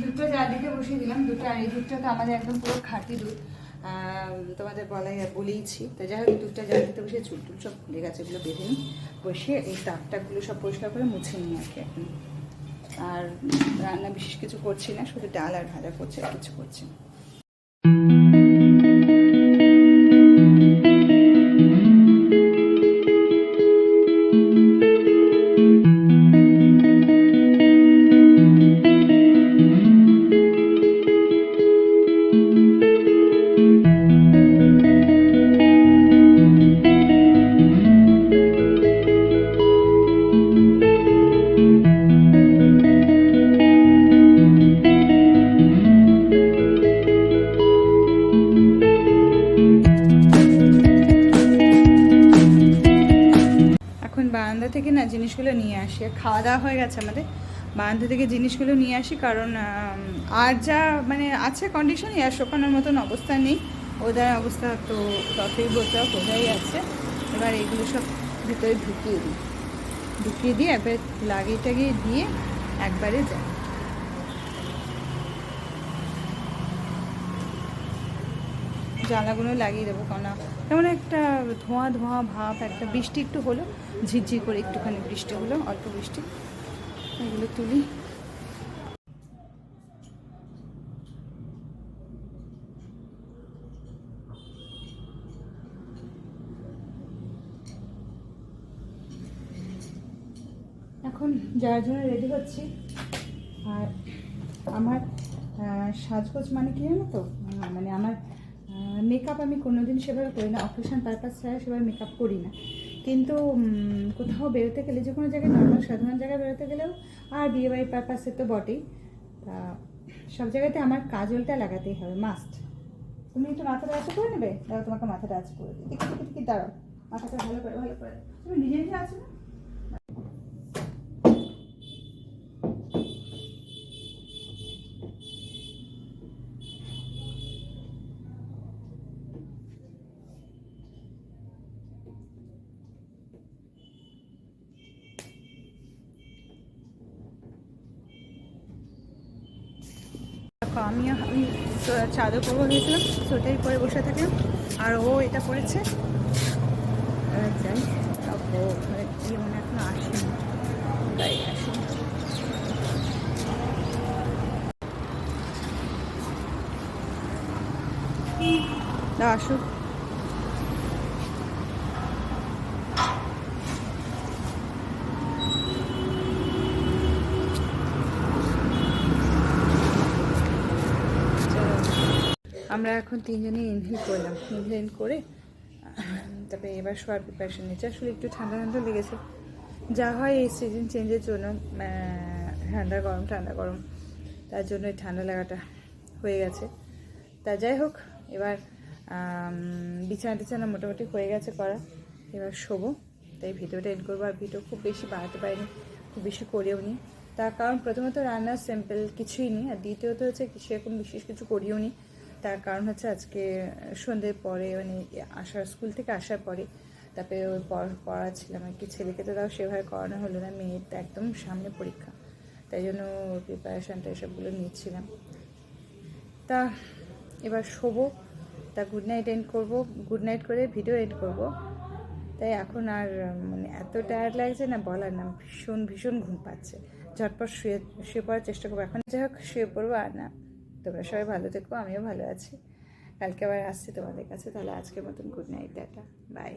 দুধটা চারদিকে বসিয়ে দিলাম, দুটো এই দুধটা তো আমাদের একদম পুরো খাঁটি দুধ। তোমাদের বলাই, বলেইছি। তো যাই হোক দুধটা জাল দিতে বসে চুল টুল সব খুলে গেছে, এগুলো বেঁধে নিই। বসিয়ে এই তাকটাগুলো সব পরিষ্কার করে মুছে নিই আর কি এখন। আর রান্না বিশেষ কিছু করছি না, শুধু ডাল আর ভাজা করছে, আর কিছু করছি না। বারান্দা থেকে না জিনিসগুলো নিয়ে আসি। খাওয়া দাওয়া হয়ে গেছে আমাদের। বারান্দা থেকে জিনিসগুলো নিয়ে আসি কারণ আর যা মানে আছে কন্ডিশন আর শোকানোর মতন অবস্থা নেই। ওদের অবস্থা তো ততই বোঝা বোঝাই আছে। এবার এগুলো সব ভিতরে ঢুকিয়ে দিই। ঢুকিয়ে দিয়ে একবার লাগিয়ে টাগিয়ে দিয়ে একবারে যাই। জ্বালাগুলো লাগিয়ে দেবো, কারণ কেমন একটা ধোঁয়া ধোঁয়া ভাব, একটা বৃষ্টি একটু হলো, ঝিরঝির করে একটুখানি বৃষ্টি হলো, অল্প বৃষ্টি। এগুলো তুলি। এখন যার জন্য রেডি হচ্ছি, আর আমার সাজগোজ মানে কি জানো তো? মানে আমার মেকআপ আমি কোনোদিন সেভাবে করি না অকেশন পারপাস ছাড়া সেভাবে মেকআপ করি না। কিন্তু কোথাও বেরোতে গেলে, যে কোনো জায়গায় নর্মাল সাধারণ জায়গায় বেরোতে গেলেও আর বিয়েবাড়ির পারপাসে তো বটেই। তা সব জায়গাতে আমার কাজলটা লাগাতেই হবে মাস্ট তুমি একটু মাথাটা আছে করে নেবে? দাঁড়াও, তোমাকে মাথাটা আছে করে দিই। দাঁড়াও। মাথাটা ভালো করে ভালো করে। তুমি নিজে নিজে আছে না? দেখো, আমিও, আমি চাদর পরবো গিয়েছিলাম সোয়েটারই পরে বসে থাকলাম। আর ও এটা পরেছে। আসেনি। আসুক আমরা এখন তিনজনেই ইনহেল করলাম। ইনহেল করে, তারপরে এবার শোয়ার প্রিপারেশন নিচ্ছে। আসলে একটু ঠান্ডা ঠান্ডা লেগেছে। যা হয় এই সিজন চেঞ্জের জন্য ঠান্ডা গরম ঠান্ডা গরম। তার জন্য এই ঠান্ডা লাগাটা হয়ে গেছে। তা যাই হোক, এবার বিছানা টিছানা মোটামুটি হয়ে গেছে করা। এবার শোবো। তাই ভিডিওটা এড করব। আর ভিডিও খুব বেশি বাড়াতে পারিনি, খুব বেশি করেও নি। তার কারণ প্রথমত রান্না সিম্পল কিছুই নেই। আর দ্বিতীয়ত হচ্ছে সেরকম বিশেষ কিছু করিও নি। তার কারণ হচ্ছে আজকে সন্ধ্যের পরে মানে আসার স্কুল থেকে আসার পরে, তারপরে পড় পড়াচ্ছিলাম আর কি। ছেলেকে তো তাও সেভাবে করানো হলো না, মেয়ের তো একদম সামনে পরীক্ষা। তাই জন্য প্রিপারেশানটা এসবগুলো নিচ্ছিলাম। তা এবার শোবো, তা গুড নাইট এন্ড করব গুড নাইট করে ভিডিও এন্ড করব। তাই এখন আর মানে এত টায়ার্ড লাগছে না, বলার না, ভীষণ ভীষণ ঘুম পাচ্ছে। ঝটপট শুয়ে শুয়ে পড়ার চেষ্টা করব। এখন যাই হোক, শুয়ে পড়ব আর না। তোমরা সবাই ভালো থেকো, আমিও ভালো আছি। কালকে আবার আসছি তোমাদের কাছে, তাহলে আজকের মতন গুড নাইট টাটা বাই